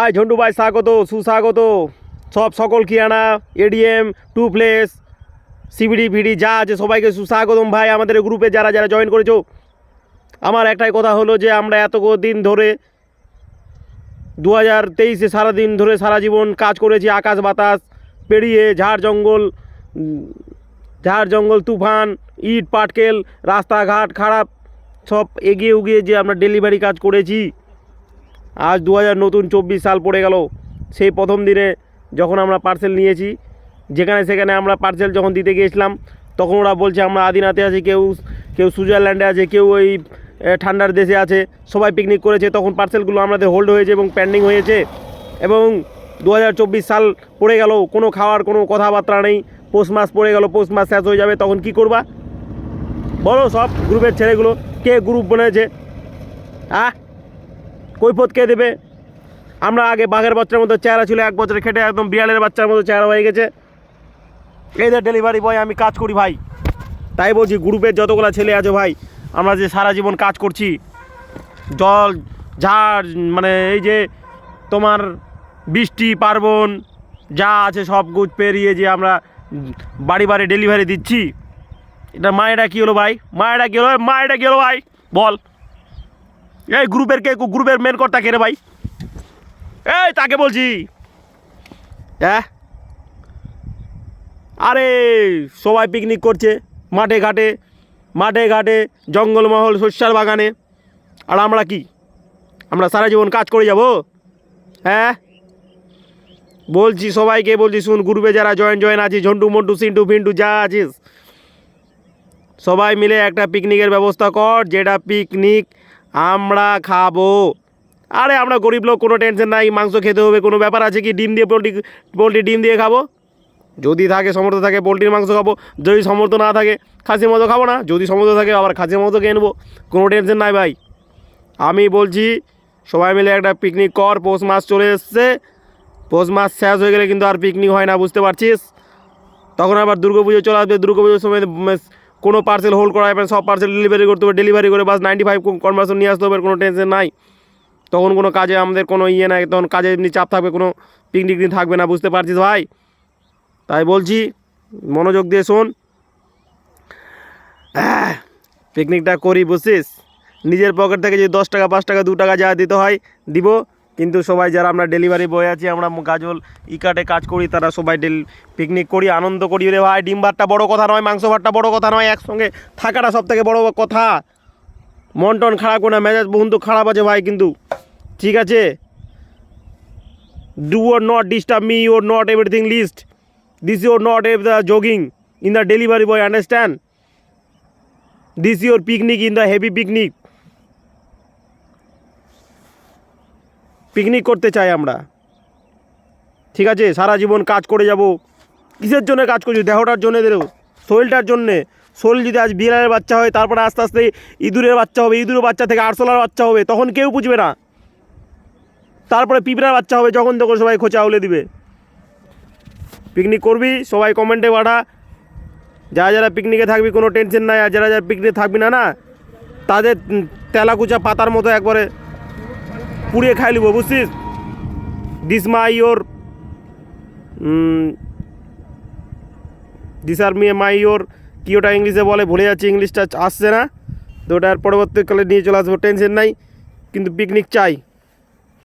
আয় ঝন্টু ভাই, স্বাগত, সুস্বাগত। সব সকল কিরানা এডিএম টু প্লেস সিবিডি ফিডি যা আছে সবাইকে সুস্বাগতম ভাই। আমাদের গ্রুপে যারা যারা জয়েন করেছ, আমার একটাই কথা হলো যে আমরা এত দিন ধরে দু হাজার তেইশে সারাদিন ধরে সারা জীবন কাজ করেছি, আকাশ বাতাস, পেরিয়ে ঝাড় জঙ্গল ঝাড় জঙ্গল, তুফান, ইট, পাটকেল, রাস্তাঘাট খারাপ, সব এগিয়ে উগিয়ে যে আমরা ডেলিভারি কাজ করেছি। আজ দু হাজার নতুন চব্বিশ সাল পড়ে গেল। সেই প্রথম দিনে যখন আমরা পার্সেল নিয়েছি, যেখানে সেখানে আমরা পার্সেল যখন দিতে গিয়েছিলাম, তখন ওরা বলছে, আমরা আদিনাতে আছি, কেউ কেউ সুইজারল্যান্ডে আছে, কেউ ওই ঠান্ডার দেশে আছে, সবাই পিকনিক করেছে। তখন পার্সেলগুলো আমাদের হোল্ড হয়েছে এবং পেন্ডিং হয়েছে এবং দু হাজার চব্বিশ সাল পড়ে গেল। কোনো খাওয়ার, কোনো কথাবার্তা নেই। পৌষ মাস পড়ে গেল, পৌষ মাস শেষ হয়ে যাবে, তখন কি করবা? বলো সব গ্রুপের ছেলেগুলো, কে গ্রুপ বনেছে হ্যাঁ কৈফত কে দেবে? আমরা আগে বাঘের বাচ্চার মতো চেহারা ছিল, এক বছরে খেটে একদম বিড়ালের বাচ্চার মতো চেহারা হয়ে গেছে। এই যে ডেলিভারি বয় আমি কাজ করি ভাই। তাই বলছি, গ্রুপের যতগুলো ছেলে আছে ভাই, আমরা যে সারা জীবন কাজ করছি, জল, ঝাড় মানে এই যে তোমার বৃষ্টি, পার্বণ, যা আছে সব গুছ পেরিয়ে যে আমরা বাড়ি বাড়ি ডেলিভারি দিচ্ছি। এটা মায়েরা কী হলো ভাই? মায়েরা কী হলো? মায়েরা কী হলো ভাই? বল। এই গ্রুপের কে, গ্রুপের মেন কর্তা কে রে ভাই? এই তাকে বলছি। হ্যাঁ আরে, সবাই পিকনিক করছে, মাঠে ঘাটে মাঠে ঘাটে, জঙ্গলমহল, শস্যার বাগানে। আর আমরা কি? আমরা সারা জীবন কাজ করে যাব? হ্যাঁ বলছি সবাইকে, বলছি শুন, গ্রুপে যারা জয়েন জয়েন আছিস, ঝন্টু, মন্টু, সিন্টু, ফিন্টু, যা আছিস, সবাই মিলে একটা পিকনিকের ব্যবস্থা কর, যেটা পিকনিক আমরা খাব। আরে, আমরা গরিব লোক, কোনো টেনশন নাই, মাংস খেতে হবে, কোনো ব্যাপার আছে কি? ডিম দিয়ে পোলট্রি পোলট্রি ডিম দিয়ে খাব? যদি থাকে, সমর্থ থাকে, পোলট্রির মাংস খাব। যদি সমর্থ না থাকে, খাসির মতো খাব না। যদি সমর্থ থাকে, আবার খাসির মতো খেয়ে নেব। কোনো টেনশন নাই ভাই। আমি বলছি, সবাই মিলে একটা পিকনিক কর, পৌষ মাস চলে এসছে। পৌষ মাস শেষ হয়ে গেলে কিন্তু আর পিকনিক হয় না, বুঝতে পারছিস? তখন আবার দুর্গা পুজো চলে আসবে। দুর্গা পুজোর সময় কোনো পার্সেল হোল্ড করা যাবে সব পার্সেল ডেলিভারি করতে হবে ডেলিভারি করে বাস নাইনটি ফাইভ কনভার্সন নিয়ে আসতে হবে, কোনো টেনশন নাই। তখন কোনো কাজে আমাদের কোনো ইয়ে নাই, তখন কাজে এমনি চাপ থাকবে, কোনো পিকনিক দিন থাকবে না, বুঝতে পারছিস ভাই? তাই বলছি, মনোযোগ দিয়ে শোন। পিকনিকটা করি, বুঝছিস? নিজের পকেট থেকে যদি দশ টাকা, পাঁচ টাকা, দু টাকা যা দিতে হয়, দিব। কিন্তু সবাই যারা আমরা ডেলিভারি বয় আছি, আমরা গাজল ইকাটে কাজ করি, তারা সবাই ডেল পিকনিক করি, আনন্দ করি। রে ভাই, ডিম ভাতটা বড় কথা নয়, মাংস ভাতটা বড় কথা নয়, একসঙ্গে থাকাটা সব থেকে বড় কথা। মন টন খারাপ করে না, মেজাজ বহুন তো খারাপ আছে ভাই, কিন্তু ঠিক আছে? Do or not disturb me or not everything list this your not এভ the jogging in the delivery boy understand this your picnic in the heavy picnic picnic করতে চাই আমরা। ঠিক আছে, সারা জীবন কাজ করে যাব। কিসের জন্য কাজ করছি? দেহটার জন্য দেবো, শরীরটার জন্যে। শরীর যদি আজ বিড়ালের বাচ্চা হয়, তারপরে আস্তে আস্তে ইঁদুরের বাচ্চা হবে ইঁদুরের বাচ্চা থেকে আরশোলার বাচ্চা হবে, তখন কেউ বুঝবে না। তারপরে পিঁপড়ার বাচ্চা হবে, যখন তখন সবাই খোঁচা উলে দিবে। পিকনিক করবি, সবাই কমেন্টে পাঠা যারা যারা পিকনিকে থাকবি, কোনো টেনশন নাই। আর যারা যারা পিকনিকে থাকবি না না, তাদের তেলাকুচা পাতার মতো একবারে পুড়িয়ে খাই লিব, বুঝছিস? দিস মাই ইয়োর দিস আর মি মাই ইয়োর কি ওটা ইংলিশে বলে, ভুলে যাচ্ছে, ইংলিশটা আসছে না। তো ওটার পরবর্তীকালে নিয়ে চলে আসব টেনশন নাই, কিন্তু পিকনিক চাই।